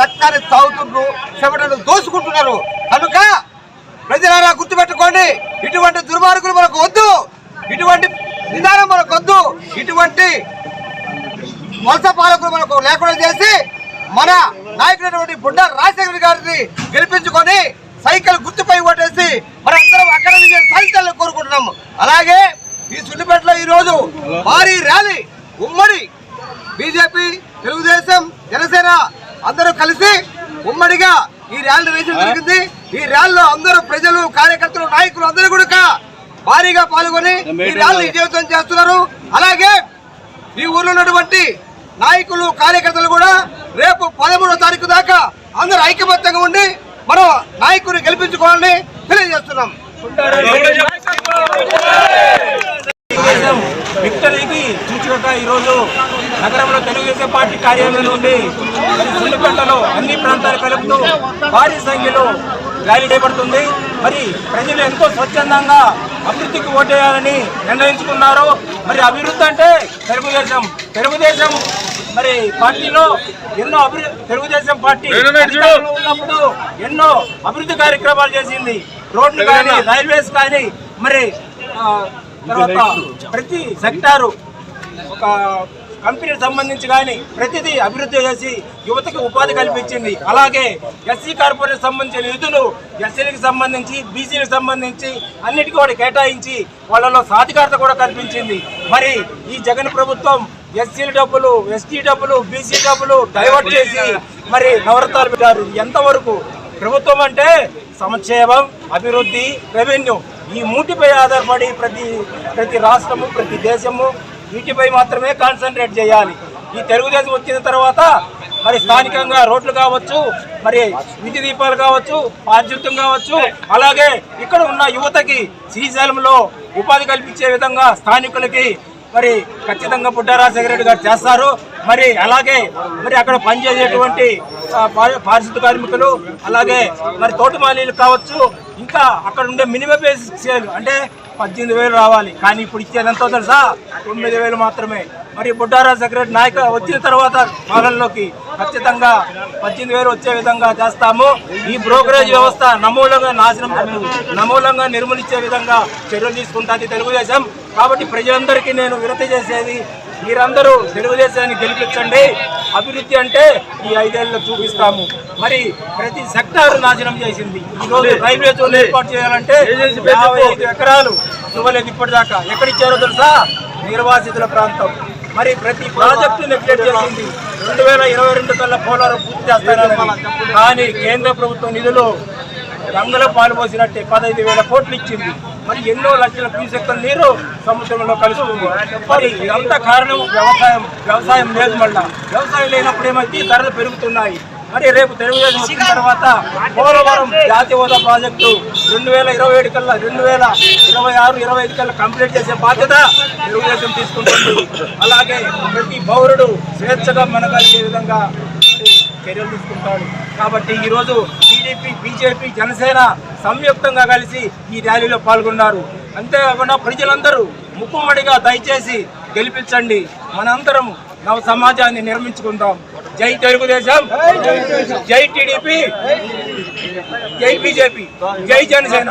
రక్తాన్ని తాగుతుండ్రు చెమటను దోసుకుంటున్నారు. కనుక ప్రజలారా గుర్తుపెట్టుకోండి ఇటువంటి దుర్మార్గులు మనకు వద్దు ఇటువంటి విధానం మనకు వద్దు ఇటువంటి వలస పాలకులు మనకు లేకుండా చేసి మన నాయకుడైనటువంటి బుడ్డ రాజశేఖర గారిని గెలిపించుకొని సైకిల్ గుర్తుపై ఓటేసి మనందరం అక్కడ విజయం సాధించాలని కోరుకుంటున్నాము. అలాగే ఈ సున్నిపేటలో ఈ రోజు భారీ ర్యాలీ ఉమ్మడి బీజేపీ తెలుగుదేశం జనసేన అందరూ కలిసి ఉమ్మడిగా ఈ ర్యాలీ నిర్వహించడం జరిగింది. ఈ ర్యాలీలో అందరూ ప్రజలు కార్యకర్తలు నాయకులు అందరూ కూడా భారీగా పాల్గొని ఈ ర్యాలీ విజయవంతం చేస్తున్నారు. అలాగే ఈ ఊర్లో ఉన్నటువంటి నాయకులు కార్యకర్తలు కూడా రేపు పదమూడో తారీఖు దాకా అందరూ ఐకమత్యంగా ఉండి మనం నాయకుడిని గెలిపించుకోవాలని తెలియజేస్తున్నాం తెలుగుదేశం విక్టరీకి సూచికగా ఈరోజు నగరంలో తెలుగుదేశం పార్టీ కార్యాలయం నుండి సుల్లిపేటలో అన్ని ప్రాంతాలు కలుపుతూ భారీ సంఖ్యలో ర్యాలీ చేపడుతుంది. మరి ప్రజలు ఎంతో స్వచ్ఛందంగా అభివృద్ధికి ఓటేయాలని నిర్ణయించుకున్నారు మరి అభివృద్ధి అంటే తెలుగుదేశం. తెలుగుదేశం మరి పార్టీలో ఎన్నో అభివృద్ధి తెలుగుదేశం పార్టీ ఉన్నప్పుడు ఎన్నో అభివృద్ధి కార్యక్రమాలు చేసింది. రోడ్లు కానీ రైల్వేస్ కానీ మరి తర్వాత ప్రతి సెక్టారు ఒక కంపెనీకి సంబంధించి కానీ ప్రతిదీ అభివృద్ధి చేసి యువతకి ఉపాధి కల్పించింది. అలాగే ఎస్సీ కార్పొరేషన్ సంబంధించిన నిధులు ఎస్సీలకు సంబంధించి బీసీలకు సంబంధించి అన్నిటికీ కూడా కేటాయించి వాళ్ళలో సాధికారత కూడా కల్పించింది. మరి ఈ జగన్ ప్రభుత్వం ఎస్సీల డబ్బులు ఎస్టీ డబ్బులు బీసీ డబ్బులు డైవర్ట్ చేసి మరి నవరత్నాలు పెట్టారు. ఎంతవరకు ప్రభుత్వం అంటే సంక్షేమం అభివృద్ధి రెవెన్యూ ఈ మూటిపై ఆధారపడి ప్రతి ప్రతి రాష్ట్రము ప్రతి దేశము వీటిపై మాత్రమే కాన్సన్ట్రేట్ చేయాలి. ఈ తెలుగుదేశం వచ్చిన తర్వాత మరి స్థానికంగా రోడ్లు కావచ్చు మరి విధి దీపాలు కావచ్చు ఆద్యుతం కావచ్చు అలాగే ఇక్కడ ఉన్న యువతకి శ్రీశైలంలో ఉపాధి కల్పించే విధంగా స్థానికులకి మరి ఖచ్చితంగా పుట్ట రెడ్డి గారు చేస్తారు. మరి అలాగే మరి అక్కడ పనిచేసేటువంటి పారిశుద్ధ కార్మికులు అలాగే మరి తోటమాలీలు కావచ్చు ఇంకా అక్కడ ఉండే మినిమం బేసిక్ సేల్ అంటే పద్దెనిమిది వేలు రావాలి. కానీ ఇప్పుడు ఇచ్చేది ఎంతో తెలుసా తొమ్మిది వేలు మాత్రమే. మరి బుడ్డారా సెక్రటరీ నాయక వచ్చిన తర్వాత పాలనలోకి ఖచ్చితంగా పద్దెనిమిది వేలు వచ్చే విధంగా చేస్తాము. ఈ బ్రోకరేజ్ వ్యవస్థ నమూలంగా నాశనం నమూలంగా నిర్మూలించే విధంగా చర్యలు తీసుకుంటుంది తెలుగుదేశం. కాబట్టి ప్రజలందరికీ నేను విరతి చేసేది మీరందరూ తెలుగుదేశాన్ని గెలిపించండి. అభివృద్ధి అంటే ఈ ఐదేళ్ళలో చూపిస్తాము. మరి ప్రతి సెక్టార్ నాశనం చేసింది. ఈ రోజు రైల్వే జోన్ ఏర్పాటు చేయాలంటే యాభై ఐదు ఎకరాలు ఇవ్వలేదు ఇప్పటిదాకా. ఎక్కడిచ్చారో తెలుసా? నిర్వాసితుల ప్రాంతం. మరి ప్రతి ప్రాజెక్టు నెగ్లెక్ట్ చేసింది. రెండు వేల ఇరవై రెండు కల్లా పోలవరం పూర్తి చేస్తానని. కానీ కేంద్ర ప్రభుత్వం నిధులు గంగలో పాలు పోసినట్టే పదహైదు వేల కోట్లు ఇచ్చింది. మరి ఎన్నో లక్షల క్యూసెక్కుల నీరు సముద్రంలో కలుస్తుంది మరి ఇదంతా కారణం? వ్యవసాయం వ్యవసాయం లేదు మళ్ళా. వ్యవసాయం లేనప్పుడు ఏమైతే ధరలు పెరుగుతున్నాయి. మరి రేపు తెలుగుదేశం వచ్చిన తర్వాత పోలవరం జాతీయ హోదా ప్రాజెక్టు రెండు వేల ఇరవై ఏడు కల్లా రెండు వేల ఇరవై ఆరు ఇరవై ఐదు కల్లా కంప్లీట్ చేసే బాధ్యత తెలుగుదేశం తీసుకుంటుంది. అలాగే ప్రతి పౌరుడు స్వేచ్ఛగా మనగలిగే విధంగా చర్యలు తీసుకుంటాడు. కాబట్టి ఈరోజు టీడీపీ బీజేపీ జనసేన సంయుక్తంగా కలిసి ఈ ర్యాలీలో పాల్గొన్నారు. అంతేకాకుండా ప్రజలందరూ ముక్కుమ్మడిగా దయచేసి గెలిపించండి. మనందరం నవ సమాజాన్ని నిర్మించుకుందాం. జై తెలుగుదేశం. జై టీడీపీ. జై బీజేపీ జై జనసేన.